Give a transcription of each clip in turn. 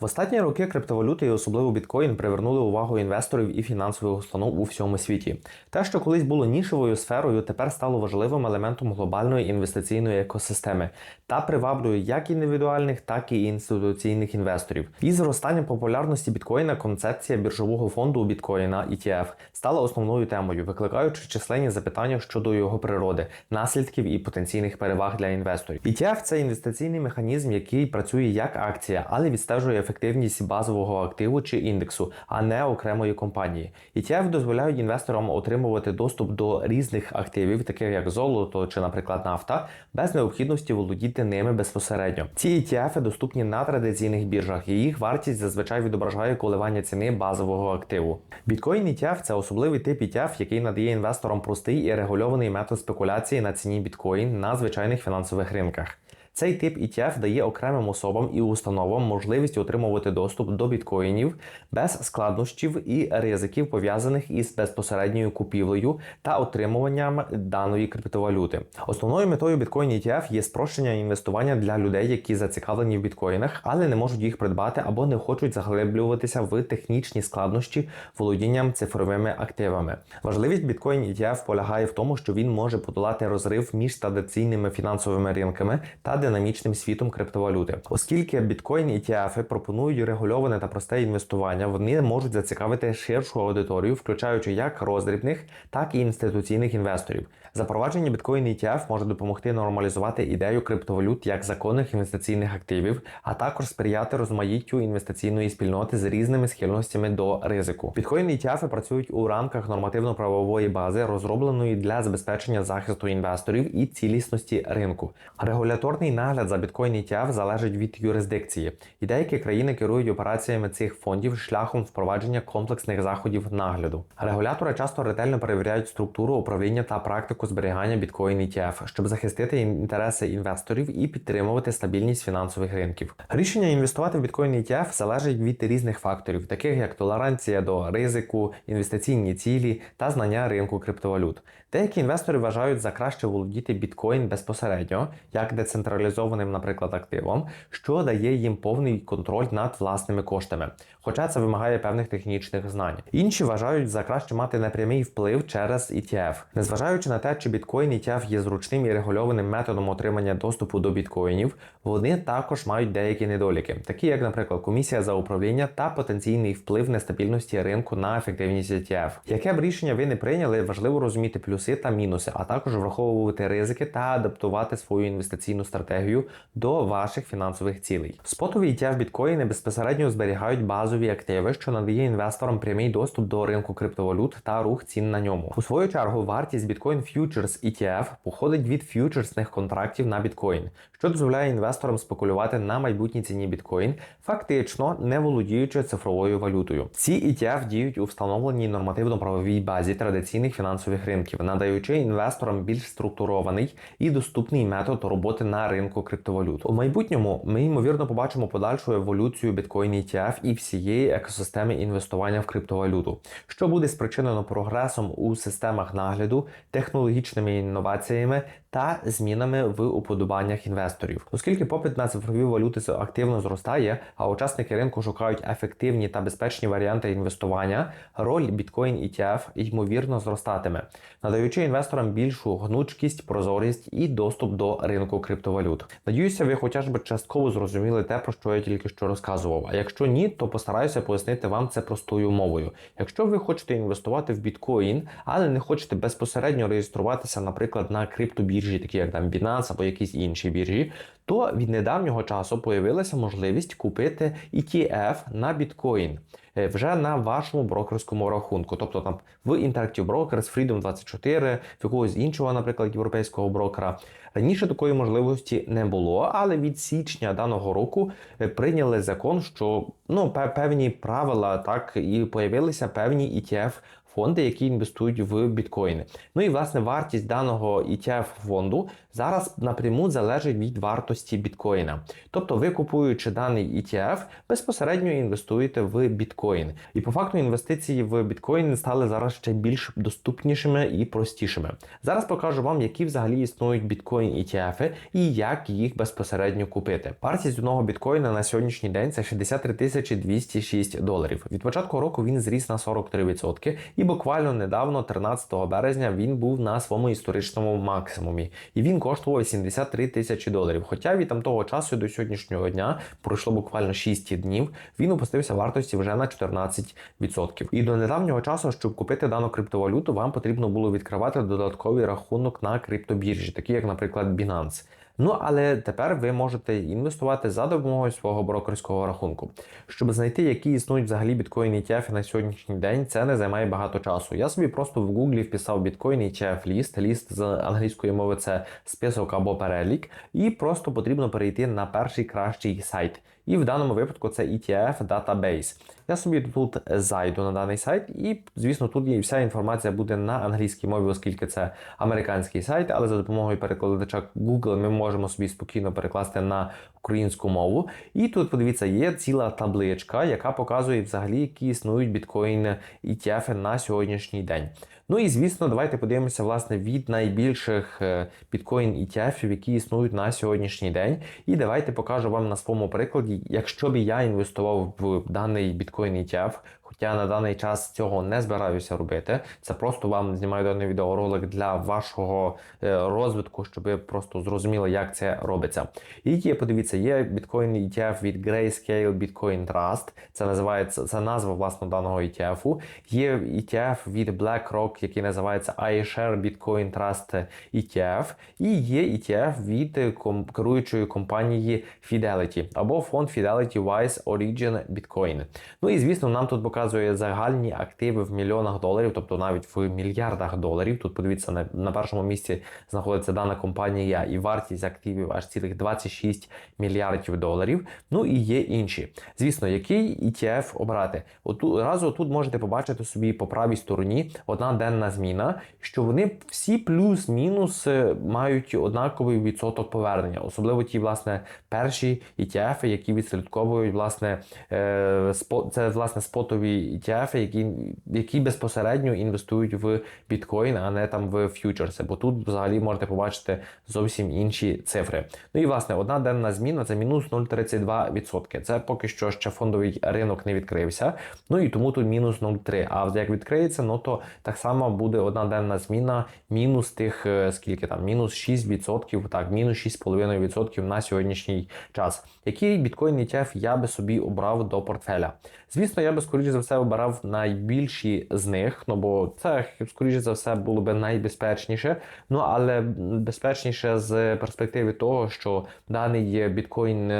В останні роки криптовалюти і особливо біткоін привернули увагу інвесторів і фінансових установ у всьому світі. Те, що колись було нішевою сферою, тепер стало важливим елементом глобальної інвестиційної екосистеми та приваблює як індивідуальних, так і інституційних інвесторів. Із зростанням популярності біткоїна концепція біржового фонду біткоїна ETF стала основною темою, викликаючи численні запитання щодо його природи, наслідків і потенційних переваг для інвесторів. ETF – це інвестиційний механізм, який працює як акція, але відстежує ефективність базового активу чи індексу, а не окремої компанії. ETF дозволяють інвесторам отримувати доступ до різних активів, таких як золото чи, наприклад, нафта, без необхідності володіти ними безпосередньо. Ці ETF доступні на традиційних біржах, і їх вартість зазвичай відображає коливання ціни базового активу. Біткоін ETF – це особливий тип ETF, який надає інвесторам простий і регульований метод спекуляції на ціні біткоін на звичайних фінансових ринках. Цей тип ETF дає окремим особам і установам можливість отримувати доступ до біткоїнів без складнощів і ризиків, пов'язаних із безпосередньою купівлею та отримуванням даної криптовалюти. Основною метою біткоін ETF є спрощення інвестування для людей, які зацікавлені в біткоїнах, але не можуть їх придбати або не хочуть заглиблюватися в технічні складнощі володінням цифровими активами. Важливість біткоін ETF полягає в тому, що він може подолати розрив між традиційними фінансовими ринками та динамічним світом криптовалюти. Оскільки біткоін ETF пропонують регульоване та просте інвестування, вони можуть зацікавити ширшу аудиторію, включаючи як роздрібних, так і інституційних інвесторів. Запровадження біткоін ETF може допомогти нормалізувати ідею криптовалют як законних інвестиційних активів, а також сприяти розмаїттю інвестиційної спільноти з різними схильностями до ризику. Біткоін ETF працюють у рамках нормативно-правової бази, розробленої для забезпечення захисту інвесторів і цілісності ринку. Регуляторний нагляд за біткоін ETF залежить від юрисдикції, і деякі країни керують операціями цих фондів шляхом впровадження комплексних заходів нагляду. Регулятори часто ретельно перевіряють структуру управління та практику зберігання біткоін ETF, щоб захистити інтереси інвесторів і підтримувати стабільність фінансових ринків. Рішення інвестувати в біткоін ETF залежить від різних факторів, таких як толеранція до ризику, інвестиційні цілі та знання ринку криптовалют. Деякі інвестори вважають за краще володіти біткоін безпосередньо, як децентралізованим, наприклад, активом, що дає їм повний контроль над власними коштами, хоча це вимагає певних технічних знань. Інші вважають за краще мати непрямий вплив через ETF. Незважаючи на те, чи біткоін ETF є зручним і регульованим методом отримання доступу до біткоїнів, вони також мають деякі недоліки, такі як, наприклад, комісія за управління та потенційний вплив нестабільності ринку на ефективність ETF. Яке б рішення ви не прийняли, важливо розуміти плюси та мінуси, а також враховувати ризики та адаптувати свою інвестиційну стратегію до ваших фінансових цілей. Спотові ETF біткоїни безпосередньо зберігають базові активи, що надає інвесторам прямий доступ до ринку криптовалют та рух цін на ньому. У свою чергу вартість Bitcoin Futures ETF походить від фьючерсних контрактів на біткоін, що дозволяє інвесторам спекулювати на майбутній ціні біткоін, фактично не володіючи цифровою валютою. Ці ETF діють у встановленій нормативно-правовій базі традиційних фінансових ринків, надаючи інвесторам більш структурований і доступний метод роботи на ринку криптовалют. У майбутньому ми ймовірно побачимо подальшу еволюцію біткоін ETF і всієї екосистеми інвестування в криптовалюту, що буде спричинено прогресом у системах нагляду, технологічними інноваціями та змінами в уподобаннях інвесторів, оскільки попит на цифрові валюти активно зростає, а учасники ринку шукають ефективні та безпечні варіанти інвестування, роль біткоін ETF ймовірно зростатиме, надаючи інвесторам більшу гнучкість, прозорість і доступ до ринку криптовалют. Надіюся, ви хоча б частково зрозуміли те, про що я тільки що розказував. А якщо ні, то постараюся пояснити вам це простою мовою. Якщо ви хочете інвестувати в біткоін, але не хочете безпосередньо реєструватися, наприклад, на криптобіржі, такі як там Binance або якісь інші біржі, то від недавнього часу появилася можливість купити ETF на біткоін вже на вашому брокерському рахунку. Тобто там в Interactive Brokers, Freedom 24, в якогось іншого, наприклад, європейського брокера. Раніше такої можливості не було, але від січня даного року прийняли закон, що ну певні правила так і появилися певні ETF фонди, які інвестують в біткоїни. Ну і власне вартість даного ETF фонду зараз напряму залежить від вартості біткоїна. Тобто, ви купуючи даний ETF, безпосередньо інвестуєте в біткоін. І по факту інвестиції в біткоін стали зараз ще більш доступнішими і простішими. Зараз покажу вам, які взагалі існують біткоін ETF і як їх безпосередньо купити. Вартість одного біткоїна на сьогоднішній день це 63 тисячі 206 доларів. Від початку року він зріс на 43%, і буквально недавно, 13 березня, він був на своєму історичному максимумі, і він коштував 73 тисячі доларів. Хоча від там того часу до сьогоднішнього дня пройшло буквально 6 днів. Він опустився вартості вже на 14%. І до недавнього часу, щоб купити дану криптовалюту, вам потрібно було відкривати додатковий рахунок на криптобіржі, такі як, наприклад, Binance. Ну, але тепер ви можете інвестувати за допомогою свого брокерського рахунку. Щоб знайти, які існують взагалі біткоін ETF на сьогоднішній день, це не займає багато часу. Я собі просто в Гуглі вписав біткоін ETF ліст. Ліст з англійської мови це список або перелік, і просто потрібно перейти на перший кращий сайт. І в даному випадку це ETF Database. Я собі тут зайду на даний сайт, і, звісно, тут є вся інформація буде на англійській мові, оскільки це американський сайт, але за допомогою перекладача Google ми можемо собі спокійно перекласти на українську мову. І тут, подивіться, є ціла табличка, яка показує взагалі, які існують біткоін ETF на сьогоднішній день. Ну і звісно, давайте подивимося власне від найбільших біткоін ETF, які існують на сьогоднішній день. І давайте покажу вам на своєму прикладі, якщо б я інвестував в даний біткоін ETF, Хоча на даний час цього не збираюся робити. Це просто вам знімаю даний відеоролик для вашого е, розвитку, щоб ви просто зрозуміли, як це робиться. І є, подивіться, є Bitcoin ETF від Grayscale Bitcoin Trust. Це називається це назва власне даного ETF. Є ETF від BlackRock, який називається iShare Bitcoin Trust ETF. І є ETF від керуючої компанії Fidelity або фонд Fidelity Wise Origin Bitcoin. Ну і звісно, нам тут показує показує загальні активи в мільйонах доларів, тобто навіть в мільярдах доларів. Тут подивіться на, на першому місці знаходиться дана компанія і вартість активів аж цілих 26 мільярдів доларів. Ну і є інші. Звісно, який ETF обрати? Оту разу тут можете побачити собі по правій стороні одна денна зміна, що вони всі плюс-мінус е, мають однаковий відсоток повернення, особливо ті, власне, перші ETF, які відслідковують власне е, це власне спотові ETF, які які безпосередньо інвестують в біткоін, а не там в ф'ючерси. Бо тут взагалі можете побачити зовсім інші цифри. Ну і власне одна денна зміна це мінус 0,32%. Це поки що ще фондовий ринок не відкрився. Ну і тому тут мінус 0,3. А як відкриється, ну то так само буде одна денна зміна, мінус тих е, скільки там, мінус 6%, так, мінус 6,5% на сьогоднішній час. Який біткоін ETF я би собі обрав до портфеля? Звісно, я би скоріше за все обирав найбільші з них, ну бо це скоріше за все було би найбезпечніше. Ну але безпечніше з перспективи того, що даний біткоін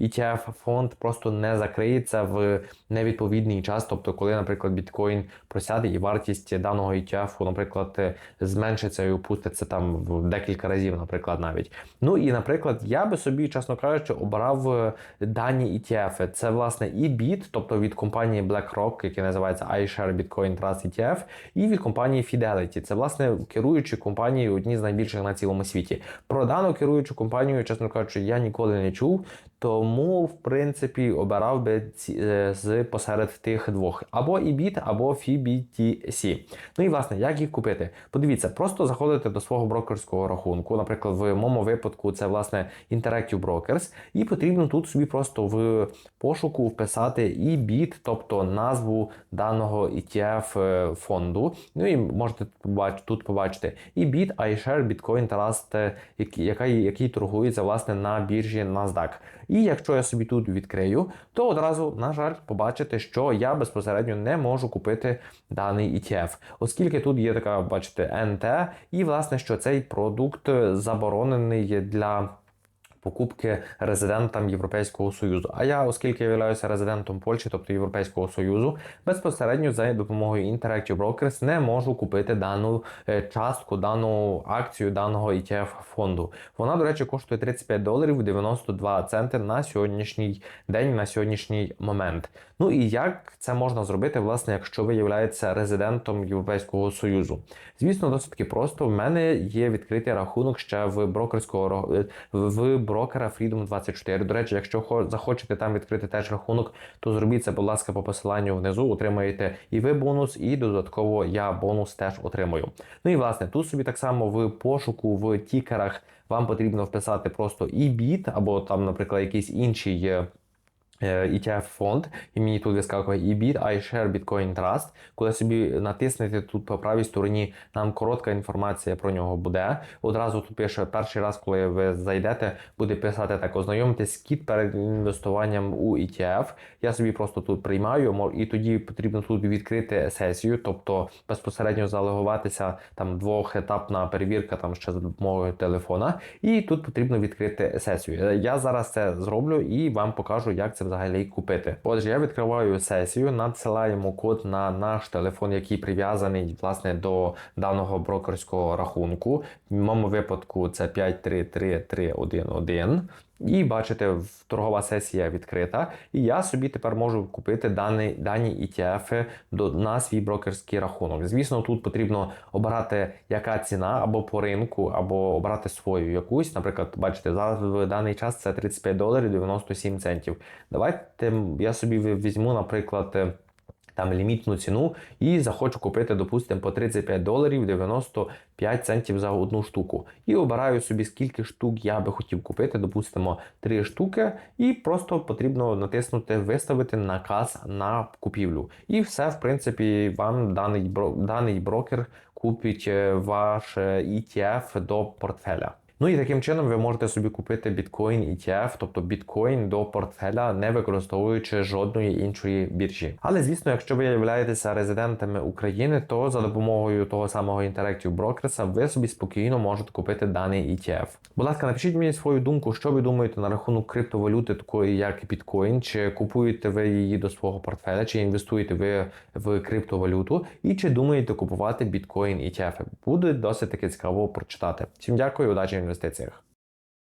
ETF фонд просто не закриється в невідповідний час. Тобто, коли, наприклад, біткоін просяде і вартість даного ETF, наприклад, зменшиться і опуститься там в декілька разів, наприклад, навіть. Ну і, наприклад, я би собі, чесно кажучи, обрав дані ETF. Це власне і біт, тобто від компанії BlackRock, яке називається iShare Bitcoin Trust ETF, і від компанії Fidelity. Це власне керуючі компанії, одні з найбільших на цілому світі. Про дану керуючу компанію, чесно кажучи, я ніколи не чув. Тому, в принципі, обирав би ці, е, з посеред тих двох: або EBIT, або FIBTC. Ну і власне, як їх купити? Подивіться, просто заходите до свого брокерського рахунку. Наприклад, в моєму випадку це власне Interactive Brokers, і потрібно тут собі просто в пошуку вписати EBIT, тобто назву даного ETF е, фонду. Ну і можете тут побачити EBIT, iShare, Bitcoin Trust, який, який торгується власне на біржі NASDAQ. І якщо я собі тут відкрию, то одразу, на жаль, побачите, що я безпосередньо не можу купити даний ETF, оскільки тут є така, бачите, НТ, і власне, що цей продукт заборонений для покупки резидентам Європейського Союзу. А я, оскільки я являюся резидентом Польщі, тобто Європейського Союзу, безпосередньо за допомогою Interactive Brokers не можу купити дану е, частку, дану акцію даного ETF фонду. Вона, до речі, коштує 35 доларів 92 центи на сьогоднішній день, на сьогоднішній момент. Ну і як це можна зробити, власне, якщо ви являєтеся резидентом Європейського Союзу? Звісно, досить таки просто. В мене є відкритий рахунок ще в брокерського ро- в брокера Freedom 24. До речі, якщо хо- захочете там відкрити теж рахунок, то зробіть це, будь ласка, по посиланню внизу. Отримаєте і ви бонус, і додатково я бонус теж отримую. Ну і власне тут собі так само в пошуку в тікерах вам потрібно вписати просто і біт, або там, наприклад, якийсь інший. Е, е, ETF фонд, і мені тут вискакує EBIT, iShare Bitcoin Trust. Коли собі натиснете тут по правій стороні, нам коротка інформація про нього буде. Одразу тут пише перший раз, коли ви зайдете, буде писати так: ознайомтесь кіт перед інвестуванням у ETF. Я собі просто тут приймаю, і тоді потрібно тут відкрити сесію, тобто безпосередньо залогуватися там двохетапна перевірка там ще за допомогою телефона. І тут потрібно відкрити сесію. Я зараз це зроблю і вам покажу, як це взагалі купити. Отже, я відкриваю сесію, надсилаємо код на наш телефон, який прив'язаний власне до даного брокерського рахунку. В моєму випадку це 533311. І бачите, торгова сесія відкрита, і я собі тепер можу купити дані, дані ETF до, на свій брокерський рахунок. Звісно, тут потрібно обирати, яка ціна або по ринку, або обрати свою якусь. Наприклад, бачите, зараз в даний час це 35 доларів 97 центів. Давайте я собі візьму, наприклад. Там лімітну ціну і захочу купити, допустимо, по 35 доларів 95 центів за одну штуку. І обираю собі, скільки штук я би хотів купити, допустимо, 3 штуки, і просто потрібно натиснути Виставити наказ на купівлю. І все, в принципі, вам даний, даний брокер купить е, ваш е, ETF до портфеля. Ну і таким чином ви можете собі купити біткоін ETF, тобто біткоін до портфеля, не використовуючи жодної іншої біржі. Але звісно, якщо ви являєтеся резидентами України, то за допомогою того самого Interactive Brokers ви собі спокійно можете купити даний ETF. Будь ласка, напишіть мені свою думку, що ви думаєте на рахунок криптовалюти, такої як біткоін, чи купуєте ви її до свого портфеля, чи інвестуєте ви в криптовалюту, і чи думаєте купувати біткоін ETF. Буде досить таки цікаво прочитати. Всім дякую, удачі інвестиціях.